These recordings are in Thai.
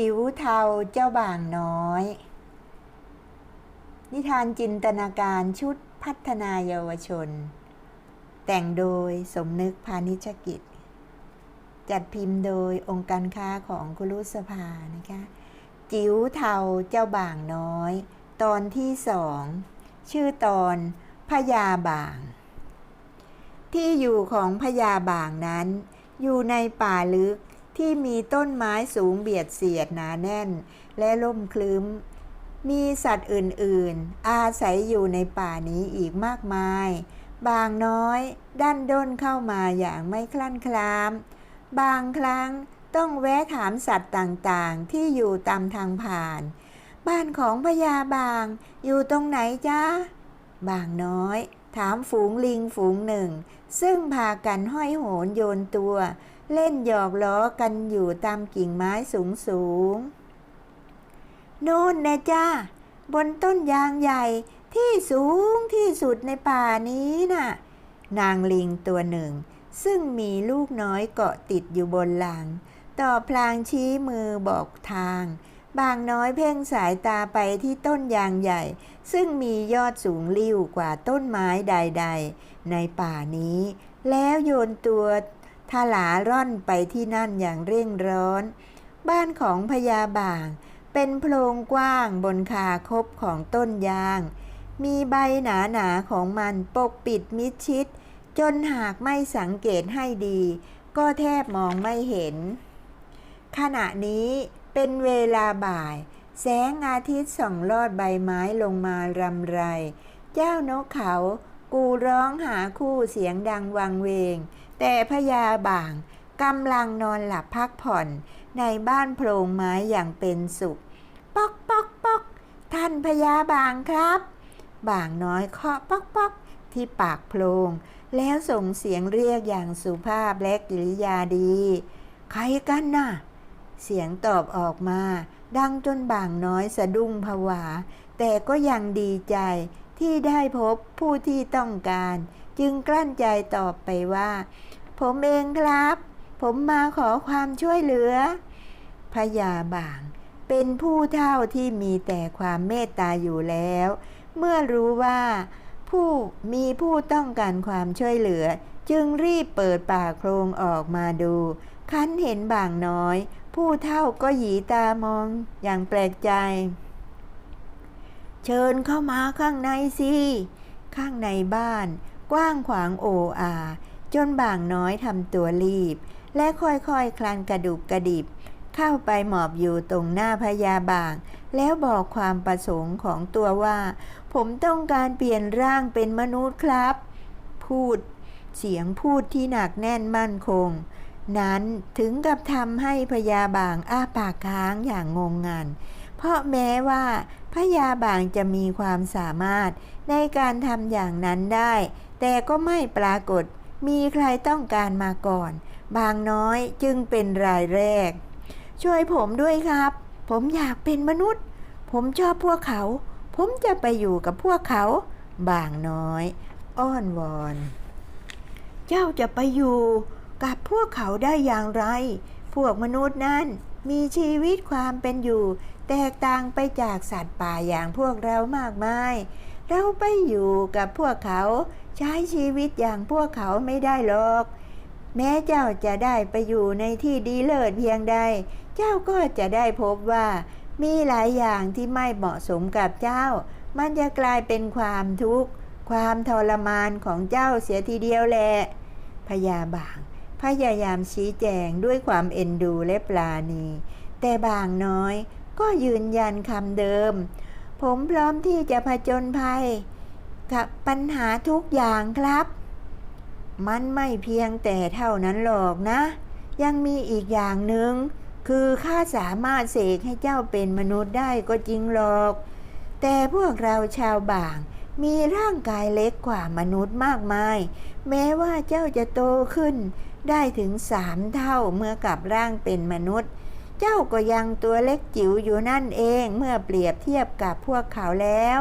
จิ๋วเทาเจ้าบ่างน้อย นิทานจินตนาการชุดพัฒนาเยาวชน แต่งโดยสมนึกพานิชกิจ จัดพิมพ์โดยองค์การค้าของคุรุสภานะคะ จิ๋วเทาเจ้าบ่างน้อย ตอนที่สองชื่อตอนพญาบ่าง ที่อยู่ของพญาบ่างนั้น อยู่ในป่าลึก ที่มีต้นไม้สูงเบียดเสียดหนาแน่น และร่มคลึ้ม มีสัตว์อื่นๆ อาศัยอยู่ในป่านี้อีกมากมาย บางน้อยดันด้นเข้ามาอย่างไม่คลั่นคลาม บางครั้งต้องแวะถามสัตว์ต่างๆ ที่อยู่ตามทางผ่าน บ้านของพญาบางอยู่ตรงไหนจ๊ะบางน้อย ถามฝูงลิงฝูงหนึ่ง ซึ่งพากันห้อยโหนโยนตัว เล่นหยอกล้อกันอยู่ตามกิ่งไม้สูงสูงๆโน่นนะจ้าบนต้นยางใหญ่ที่สูงที่สุดในป่านี้น่ะ นางลิงตัวหนึ่ง ซึ่งมีลูกน้อยเกาะติดอยู่บนหลัง ต่อพลางชี้มือบอกทาง บางน้อยเพ่งสายตาไปที่ต้นยางใหญ่ ซึ่งมียอดสูงลิ่วกว่าต้นไม้ใด ๆ ในป่านี้ แล้วโยนตัว ทาลาร่อนไปที่นั่นอย่างเร่งร้อน บ้านของพญาบาง เป็นโพรงกว้างบนคาคบของต้นยาง มีใบหนาๆของมันปกปิดมิดชิด จนหากไม่สังเกตให้ดี ก็แทบมองไม่เห็น ขณะนี้เป็นเวลาบ่าย แสงอาทิตย์ส่องลอดใบไม้ลงมารำไร เจ้านกเขา กูร้องหาคู่เสียงดังวังเวง แต่พญาบ่างกำลังนอนหลับพักผ่อนในบ้านโพรงไม้อย่างเป็นสุข ป๊อกป๊อกป๊อกท่านพญาบางครับ บางน้อยเคาะป๊อกป๊อกที่ปากโพรง แล้วส่งเสียงเรียกอย่างสุภาพและกิริยาดี ใครกันน่ะ เสียงตอบออกมา ดังจนบางน้อยสะดุ้งผวา แต่ก็ยังดีใจ ที่ได้พบผู้ที่ต้องการ จึงกลั้นใจตอบไปว่า ผมเองครับ ผมมาขอความช่วยเหลือพญาบาง เป็นผู้เท่าที่มีแต่ความเมตตาอยู่แล้ว เมื่อรู้ว่าผู้มีผู้ต้องการความช่วยเหลือ จึงรีบเปิดปากโพรงออกมาดู คันเห็นบางน้อย ผู้เท่าก็หยีตามองอย่างแปลกใจ เชิญเข้ามาข้างในสิ ข้างในบ้าน กว้างขวางโออาจนบางน้อยทำตัวรีบ และค่อยๆคลานกระดุบกระดิบ เข้าไปหมอบอยู่ตรงหน้าพญาบาง แล้วบอกความประสงค์ของตัวว่า ผมต้องการเปลี่ยนร่างเป็นมนุษย์ครับ พูด เสียงพูดที่หนักแน่นมั่นคง นั้นถึงกับทำให้พญาบางอ้าปากค้างอย่างงงงัน เพราะแม้ว่าพญาบางจะมีความสามารถในการทำอย่างนั้นได้ แต่ก็ไม่ปรากฏมีใครต้องการมาก่อน บางน้อยจึงเป็นรายแรก ช่วยผมด้วยครับ ผมอยากเป็นมนุษย์ ผมชอบพวกเขา ผมจะไปอยู่กับพวกเขา บางน้อย อ้อนวอน เจ้าจะไปอยู่กับพวกเขาได้อย่างไร พวกมนุษย์นั้นมีชีวิตความเป็นอยู่ แตกต่างไปจากสัตว์ป่าอย่างพวกเรามากมาย เราไปอยู่กับพวกเขาใช้ชีวิตอย่างพวกเขาไม่ได้หรอก แม้เจ้าจะได้ไปอยู่ในที่ดีเลิศเพียงใด เจ้าก็จะได้พบว่า มีหลายอย่างที่ไม่เหมาะสมกับเจ้า มันจะกลายเป็นความทุกข์ ความทรมานของเจ้าเสียทีเดียวแหละพญาบางพยายามชี้แจงด้วยความเอ็นดูและปลาณี แต่บางน้อย ก็ยืนยันคำเดิม ผมพร้อมที่จะผจญภัย กับปัญหาทุกอย่างครับ มันไม่เพียงแต่เท่านั้นหรอกนะ ยังมีอีกอย่างหนึ่งคือข้าสามารถเสกให้เจ้าเป็นมนุษย์ได้ก็จริงหรอก แต่พวกเราชาวบาง มีร่างกายเล็กกว่ามนุษย์มากมาย แม้ว่าเจ้าจะโตขึ้น ได้ถึงสามเท่าเมื่อกลับร่างเป็นมนุษย์ เจ้าก็ยังตัวเล็กจิ๋วอยู่นั่นเองเมื่อเปรียบเทียบกับพวกเขาแล้ว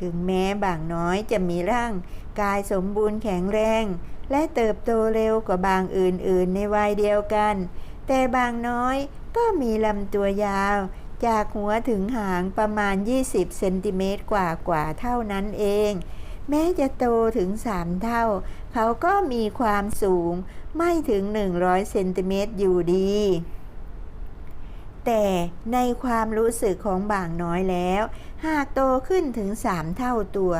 ถึงแม้บางน้อยจะมีร่าง กายสมบูรณ์แข็งแรง และเติบโตเร็วกว่าบางอื่นๆ ในวัยเดียวกัน แต่บางน้อยก็มีลำตัวยาว จากหัวถึงหางประมาณ 20 เซนติเมตรกว่ากว่าๆเท่านั้นเอง แม้จะโตถึง3เท่า เขาก็มีความสูงไม่ถึง 100 เซนติเมตรอยู่ดี แต่ในความรู้สึกของบางน้อยแล้ว หากโตขึ้นถึง3เท่าตัว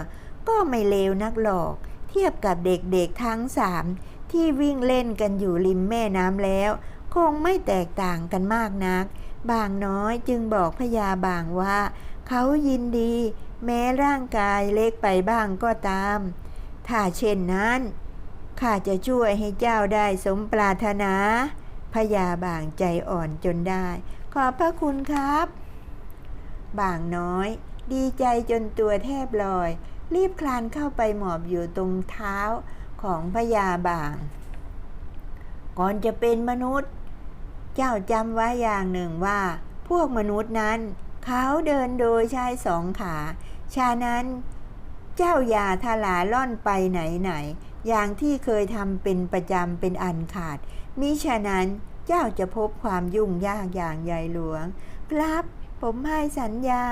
ก็ไม่เลวนักหรอก เทียบกับเด็กๆทั้งสามที่วิ่งเล่นกันอยู่ริมแม่น้ำแล้ว คงไม่แตกต่างกันมากนัก บางน้อยจึงบอกพญาบางว่า เขายินดี แม้ร่างกายเล็กไปบ้างก็ตาม ถ้าเช่นนั้นข้าจะช่วยให้เจ้าได้สมปรารถนาพญาบางใจอ่อนจนได้ ขอบพระคุณครับ บางน้อย ดีใจจนตัวแทบลอย รีบคลานเข้าไปหมอบอยู่ตรงเท้าของพญาบาง ก่อนจะเป็นมนุษย์ เจ้าจำไว้อย่างหนึ่งว่า พวกมนุษย์นั้น เขาเดินโดยใช้สองขา ฉะนั้นเจ้าอย่าทลาล่อนไปไหนไหนๆอย่างที่เคยทำเป็นประจำเป็นอันขาด มิฉะนั้น เจ้าจะพบความยุ่งยากอย่างใหญ่หลวง ครับผมให้สัญญา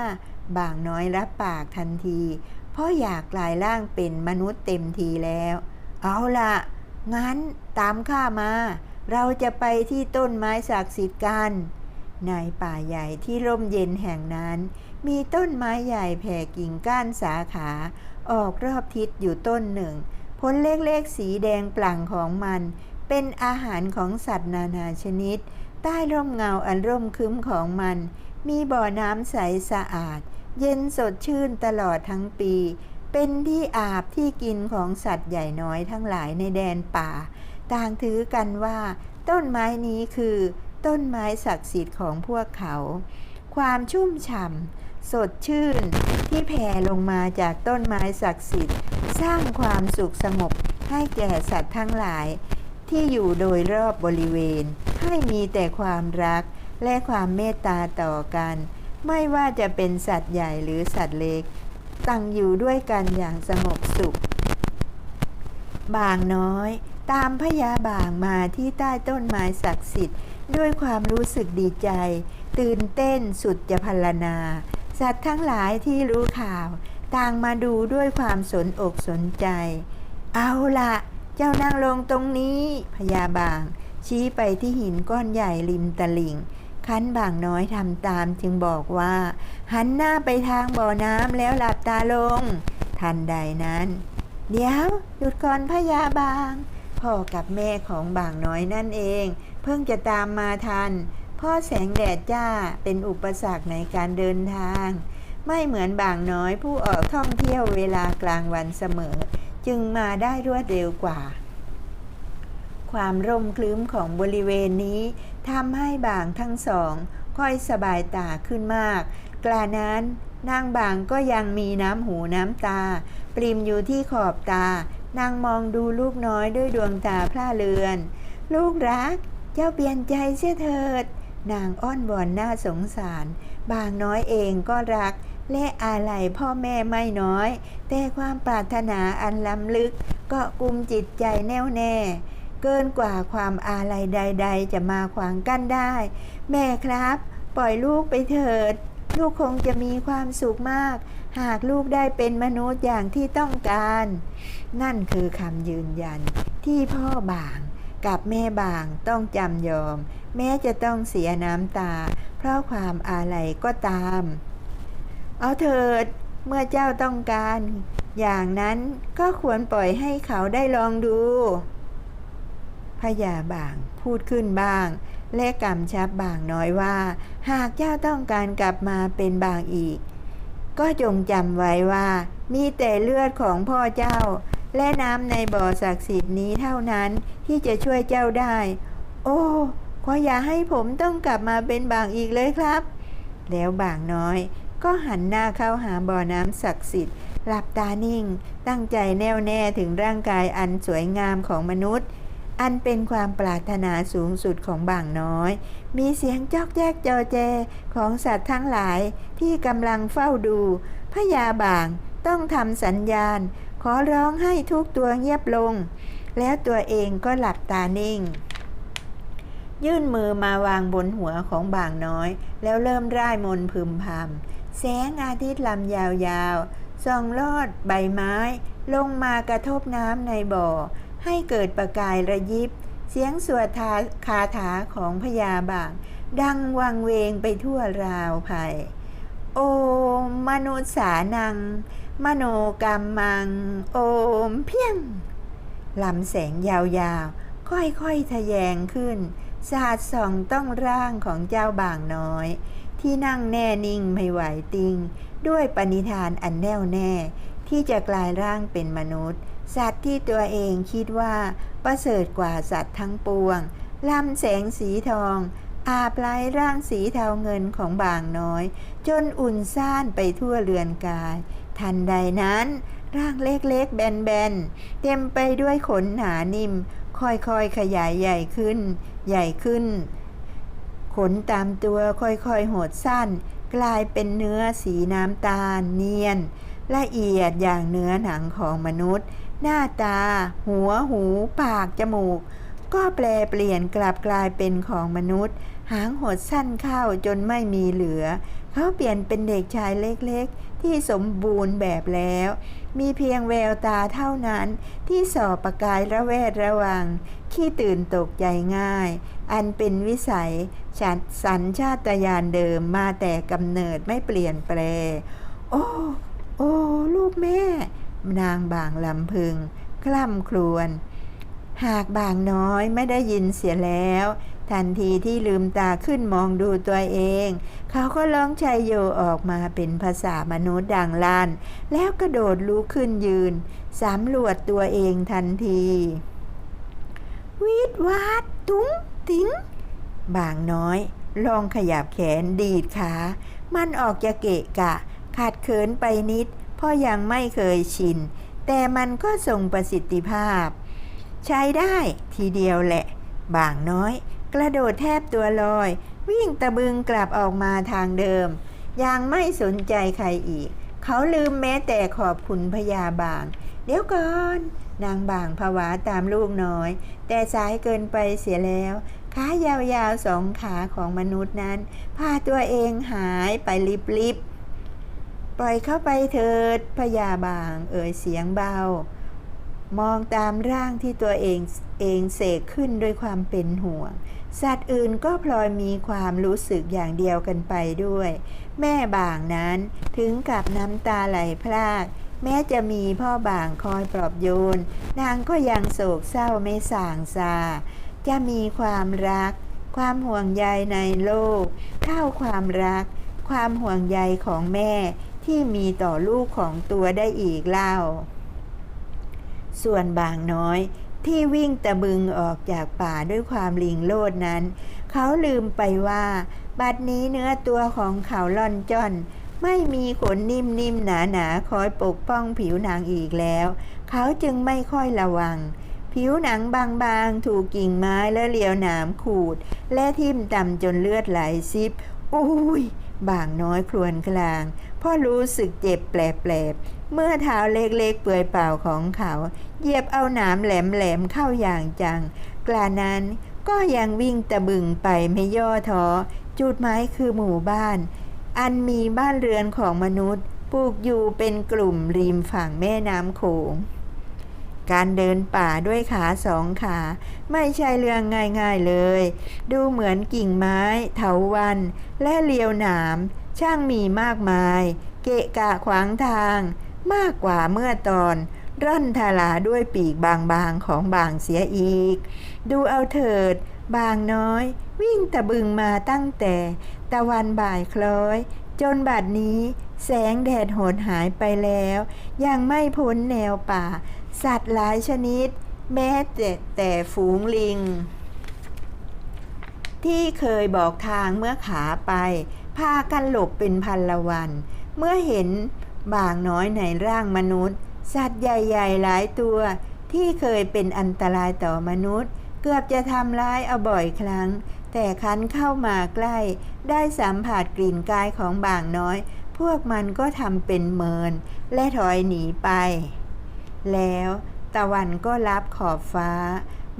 บางน้อยรับปากทันที เพราะอยากกลายร่างเป็นมนุษย์เต็มทีแล้ว เอาละงั้นตามข้ามา เราจะไปที่ต้นไม้ศักดิ์สิทธิ์กันในป่าใหญ่ที่ร่มเย็นแห่งนั้น มีต้นไม้ใหญ่แผ่กิ่งก้านสาขา ออกรอบทิศอยู่ต้นหนึ่ง ผลเล็กๆสีแดงปลั่งของมัน เป็นอาหารของสัตว์นานาชนิด ใต้ร่มเงาอันร่มครึ้มของมัน มีบ่อน้ำใสสะอาด เย็นสดชื่นตลอดทั้งปี เป็นที่อาบที่กินของสัตว์ใหญ่น้อยทั้งหลายในแดนป่า ต่างถือกันว่า ต้นไม้นี้คือ ต้นไม้ศักดิ์สิทธิ์ของพวกเขา ความชุ่มฉ่ำสดชื่น ที่แผ่ลงมาจากต้นไม้ศักดิ์สิทธิ์ สร้างความสุขสงบให้แก่สัตว์ทั้งหลาย ที่อยู่โดยรอบบริเวณ ให้มีแต่ความรักและความเมตตาต่อกัน ไม่ว่าจะเป็นสัตว์ใหญ่หรือสัตว์เล็กตั้งอยู่ด้วยกันอย่างสงบสุข บางน้อย ตามพญาบางมาที่ใต้ต้นไม้ศักดิ์สิทธิ์ ด้วยความรู้สึกดีใจ ตื่นเต้นสุดจะพรรณนา สัตว์ทั้งหลายที่รู้ข่าว ต่างมาดูด้วยความสนอกสนใจ เอาละ เจ้านั่งลงตรงนี้พญาบาง ชี้ไปที่หินก้อนใหญ่ริมตลิ่งคันบางน้อยทำตามจึงบอกว่า หันหน้าไปทางบ่อน้ำแล้วหลับตาลง ทันใดนั้น เดี๋ยวหยุดก่อนพญาบาง พ่อกับแม่ของบางน้อยนั่นเอง เพิ่งจะตามมาทัน พ่อแสงแดดจ้าเป็นอุปสรรคในการเดินทาง ไม่เหมือนบางน้อยผู้ออกท่องเที่ยวเวลากลางวันเสมอ จึงมาได้รวดเร็วกว่า ความร่มคลึ้มของบริเวณนี้ทำให้บางทั้งสอง ค่อยสบายตาขึ้นมาก กลานั้นนางบางก็ยังมีน้ำหูน้ำตา ปริมอยู่ที่ขอบตา นางมองดูลูกน้อยด้วยดวงตาพร่าเลือน ลูกรัก เจ้าเปลี่ยนใจเสียเถิด นางอ้อนวอนน่าสงสาร บางน้อยเองก็รัก และอาลัยพ่อแม่ไม่น้อย แต่ความปรารถนาอันล้ำลึก ก็กุมจิตใจแน่วแน่ เกินกว่าความอาลัยใด ๆ จะมาขวางกั้นได้ แม่ครับ ปล่อยลูกไปเถิด ลูกคงจะมีความสุขมาก หากลูกได้เป็นมนุษย์อย่างที่ต้องการ นั่นคือคำยืนยันที่พ่อบางกับแม่บางต้องจำยอม แม้จะต้องเสียน้ำตา เพราะความอาลัยก็ตาม เอาเถิดเมื่อเจ้าต้องการ อย่างนั้นก็ควรปล่อยให้เขาได้ลองดูพญาบางพูดขึ้นบ้าง และกำชับบางน้อยว่า หากเจ้าต้องการกลับมาเป็นบางอีก ก็จงจำไว้ว่า มีแต่เลือดของพ่อเจ้า และน้ำในบ่อศักดิ์สิทธิ์นี้เท่านั้นที่จะช่วยเจ้าได้ โอ้ขออย่าให้ผมต้องกลับมาเป็นบางอีกเลยครับ แล้วบางน้อย ก็หันหน้าเข้าหาบ่อน้ำศักดิ์สิทธิ์ หลับตานิ่ง ตั้งใจแน่วแน่ถึงร่างกายอันสวยงามของมนุษย์ อันเป็นความปรารถนาสูงสุดของบางน้อย มีเสียงจอกแยกจอแจของสัตว์ทั้งหลายที่กำลังเฝ้าดู พญาบางต้องทำสัญญาณ ขอร้องให้ทุกตัวเงียบลง แล้วตัวเองก็หลับตานิ่ง ยื่นมือมาวางบนหัวของบ่างน้อย แล้วเริ่มร่ายมนพึมพำ แสงอาทิตย์ลำยาวๆส่องลอดใบไม้ ลงมากระทบน้ำในบ่อ ให้เกิดประกายระยิบ เสียงสวดทาคาถาของพญาบางดังวังเวงไปทั่วราวไผ่โอมมนุษสานัง มโนกรรมมัง โอมเพียงลำแสงยาวๆ ค่อยๆทะแยงขึ้น สาดส่องต้องร่างของเจ้าบางน้อย ที่นั่งแน่นิ่งไม่ไหวติง ด้วยปณิธานอันแน่วแน่ ที่จะกลายร่างเป็นมนุษย์ สัตว์ที่ตัวเองคิดว่า ประเสริฐกว่าสัตว์ทั้งปวงลำแสงสีทอง อาบไล้ร่างสีเทาเงินของบางน้อย จนอุ่นซ่านไปทั่วเรือนกาย ทันใดนั้นร่างเล็กๆแบนๆ เต็มไปด้วยขนหนานิ่ม ค่อยๆขยายใหญ่ขึ้น ใหญ่ขึ้น ขนตามตัวค่อยๆหดสั้น กลายเป็นเนื้อสีน้ำตาลเนียน ละเอียดอย่างเนื้อหนังของมนุษย์ หน้าตา หัวหู ปาก จมูก ก็แปลเปลี่ยนกลับกลายเป็นของมนุษย์ หางหดสั้นเข้าจนไม่มีเหลือ เขาเปลี่ยนเป็นเด็กชายเล็กๆ ที่สมบูรณ์แบบแล้ว มีเพียงแววตาเท่านั้นที่สอบประกายระแวดระวังขี้ตื่นตกใจง่าย อันเป็นวิสัย สัญชาตญาณเดิมมาแต่กำเนิดไม่เปลี่ยนแปล โอ้ โอ้ ลูกแม่ นางบางลำพึง คล่ำครวญ หากบางน้อยไม่ได้ยินเสียแล้ว ทันทีที่ลืมตาขึ้นมองดูตัวเอง เขาก็ร้องชัยโยออกมาเป็นภาษามนุษย์ดังลั่นแล้วกระโดดลุกขึ้นยืน สำรวจตัวเองทันที วิดวาด ตุ้ง ติ้ง บางน้อย ลองขยับแขนดีดขา มันออกจะเกะกะ ขาดเขินไปนิด เพราะยังไม่เคยชิน แต่มันก็ทรงประสิทธิภาพ ใช้ได้ทีเดียวแหละ บางน้อย กระโดดแทบตัวลอย วิ่งตะบึงกลับออกมาทางเดิม ยังไม่สนใจใครอีก เขาลืมแม้แต่ขอบคุณพยาบาง เดี๋ยวก่อน นางบางผวาตามลูกน้อย แต่สายเกินไปเสียแล้ว ขายาวๆสองขาของมนุษย์นั้น พาตัวเองหายไปลิบๆ ปล่อยเข้าไปเถิดพยาบางเอ่ยเสียงเบา มองตามร่างที่ตัวเองเองเสกขึ้นด้วยความเป็นห่วง สัตว์อื่นก็พลอยมีความรู้สึกอย่างเดียวกันไปด้วย แม่บางนั้นถึงกับน้ำตาไหลพรากแม้จะมีพ่อบางคอยปลอบโยน นางก็ยังโศกเศร้าไม่ส่างซา จะมีความรัก ความห่วงใยในโลกเท่าความรัก ความห่วงใยของแม่ที่มีต่อลูกของตัวได้อีกเล่า ส่วนบางน้อยที่วิ่งตะบึงออกจากป่าด้วยความลิงโลดนั้น เขาลืมไปว่า บัดนี้เนื้อตัวของเขาล่อนจ้อน ไม่มีขนนิ่มๆหนาๆคอยปกป้องผิวหนังอีกแล้ว เขาจึงไม่ค่อยระวัง ผิวหนังบางๆ ถูกกิ่งไม้และเหลียวหนามขูด และทิ่มต่ำจนเลือดไหลซิบอุ้ยบางน้อยครวญคลางพราะรู้สึกเจ็บแปลบๆ เมื่อเท้าเล็กๆ เปื่อยเปล่าของเขา เหยียบเอาหนามแหลมๆ เข้าอย่างจัง กลานั้นก็ยังวิ่งตะบึงไปไม่ย่อท้อ จุดหมายคือหมู่บ้าน อันมีบ้านเรือนของมนุษย์ ปลูกอยู่เป็นกลุ่มริมฝั่งแม่น้ำโขง การเดินป่าด้วยขาสองขา ไม่ใช่เรื่องง่ายๆเลย ดูเหมือนกิ่งไม้ เถาวัน และเลียวหนาม ช่างมีมากมาย เกะกะขวางทาง มากกว่าเมื่อตอน ร่อนทลาด้วยปีกบางๆของบางเสียอีก ดูเอาเถิด บางน้อย วิ่งตะบึงมาตั้งแต่ ตะวันบ่ายคล้อย จนบัดนี้ แสงแดดโหดหายไปแล้ว ยังไม่พ้นแนวป่า สัตว์หลายชนิด แม้แต่แต่ฝูงลิง ที่เคยบอกทางเมื่อขาไป พากันหลบเป็นพันละวัน เมื่อเห็นบางน้อยในร่างมนุษย์ สัตว์ใหญ่ๆหลายตัว ที่เคยเป็นอันตรายต่อมนุษย์ เกือบจะทำร้ายเอาบ่อยครั้ง แต่คันเข้ามาใกล้ ได้สัมผัสกลิ่นกายของบางน้อย พวกมันก็ทำเป็นเมิน และถอยหนีไป แล้วตะวันก็รับขอบฟ้า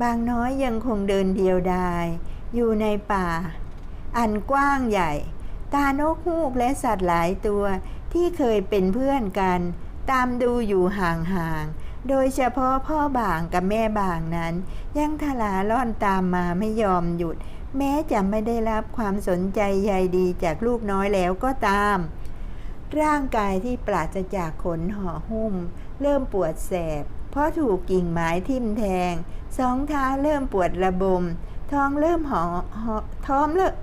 บางน้อยยังคงเดินเดียวดาย อยู่ในป่า อันกว้างใหญ่ ตานกฮูกและสัตว์หลายตัวที่เคยเป็นเพื่อนกัน ตามดูอยู่ห่างๆ โดยเฉพาะพ่อบางกับแม่บางนั้น ยังทลาล่อนตามมาไม่ยอมหยุด แม้จะไม่ได้รับความสนใจใยดีจากลูกน้อยแล้วก็ตาม ร่างกายที่ปราศจากขนห่อหุ้ม เริ่มปวดแสบ เพราะถูกกิ่งไม้ทิ่มแทง สองเท้าเริ่มปวดระบม ท้องเริ่มหอหอท้องเริ่ม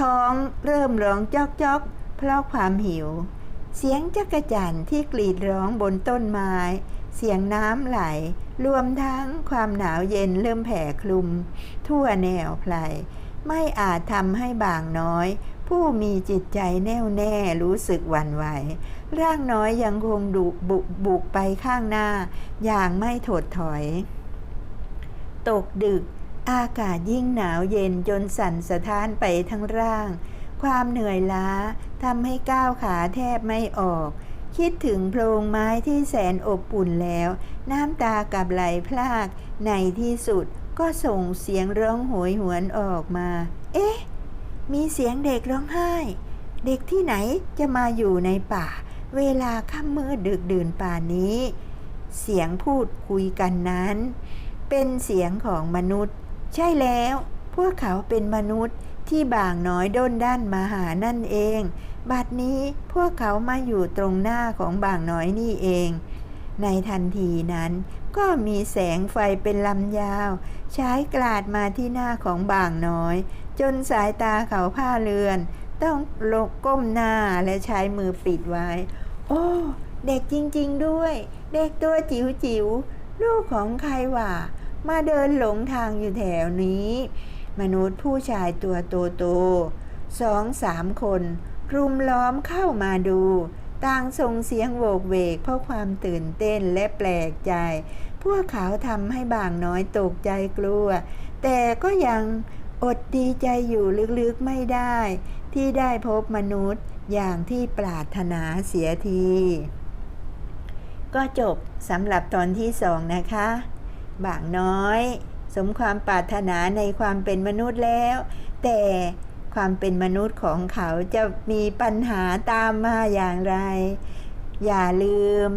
ท้องเริ่มร้องจอกจอกเพราะความหิว เสียงจักระจั่นที่กรีดร้องบนต้นไม้ เสียงน้ำไหล รวมทั้งความหนาวเย็นเริ่มแผ่คลุม ทั่วแนวไพล ไม่อาจทำให้บางน้อย ผู้มีจิตใจแน่วแน่รู้สึกหวั่นไหว ร่างน้อยยังคงดุบุกบุกไปข้างหน้า อย่างไม่ถดถอย ตกดึก อากาศยิ่งหนาวเย็นจนสั่นสะท้านไปทั้งร่าง ความเหนื่อยล้าทำให้ก้าวขาแทบไม่ออก คิดถึงโพรงไม้ที่แสนอบอุ่นแล้ว น้ำตากับไหลพลากในที่สุด ก็ส่งเสียงร้องโหยหวนออกมา เอ๊ะ มีเสียงเด็กร้องไห้ เด็กที่ไหนจะมาอยู่ในป่า เวลาค่ำมืดดึกดื่นป่านี้ เสียงพูดคุยกันนั้น เป็นเสียงของมนุษย์ ใช่แล้ว พวกเขาเป็นมนุษย์ที่บางน้อยด้นด้านมาหานั่นเอง บัดนี้พวกเขามาอยู่ตรงหน้าของบางน้อยนี่เอง ในทันทีนั้น ก็มีแสงไฟเป็นลำยาวฉายกลาดมาที่หน้าของบ่างน้อย จนสายตาเขาผ้าเรือน ต้องลกก้มหน้าและใช้มือปิดไว้ โอ้ เด็กจริง ๆ ด้วย เด็กตัวจิ๋วจิ๋วๆลูกของใครวะมาเดินหลงทางอยู่แถวนี้ มนุษย์ผู้ชายตัวโตโตๆสองสามคน รุมล้อมเข้ามาดู ต่างส่งเสียงโวกเวกเพราะความตื่นเต้นและแปลกใจ พวกเขาทำให้บางน้อยตกใจกลัว แต่ก็ยังอดดีใจอยู่ลึกๆไม่ได้ ที่ได้พบมนุษย์อย่างที่ปรารถนาเสียที ก็จบสำหรับตอนที่สองนะคะ บางน้อย สมความปรารถนาในความเป็นมนุษย์แล้ว แต่ ความเป็นมนุษย์ของเขาจะมีปัญหาตามมาอย่างไร อย่าลืม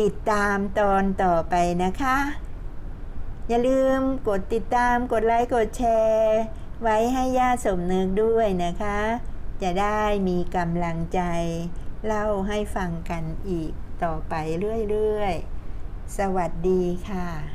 ติดตามตอนต่อไปนะคะ อย่าลืมกดติดตามกดไลค์กดแชร์ ไว้ให้ย่าสมนึกด้วยนะคะ จะได้มีกำลังใจ เล่าให้ฟังกันอีกต่อไปเรื่อยๆ สวัสดีค่ะ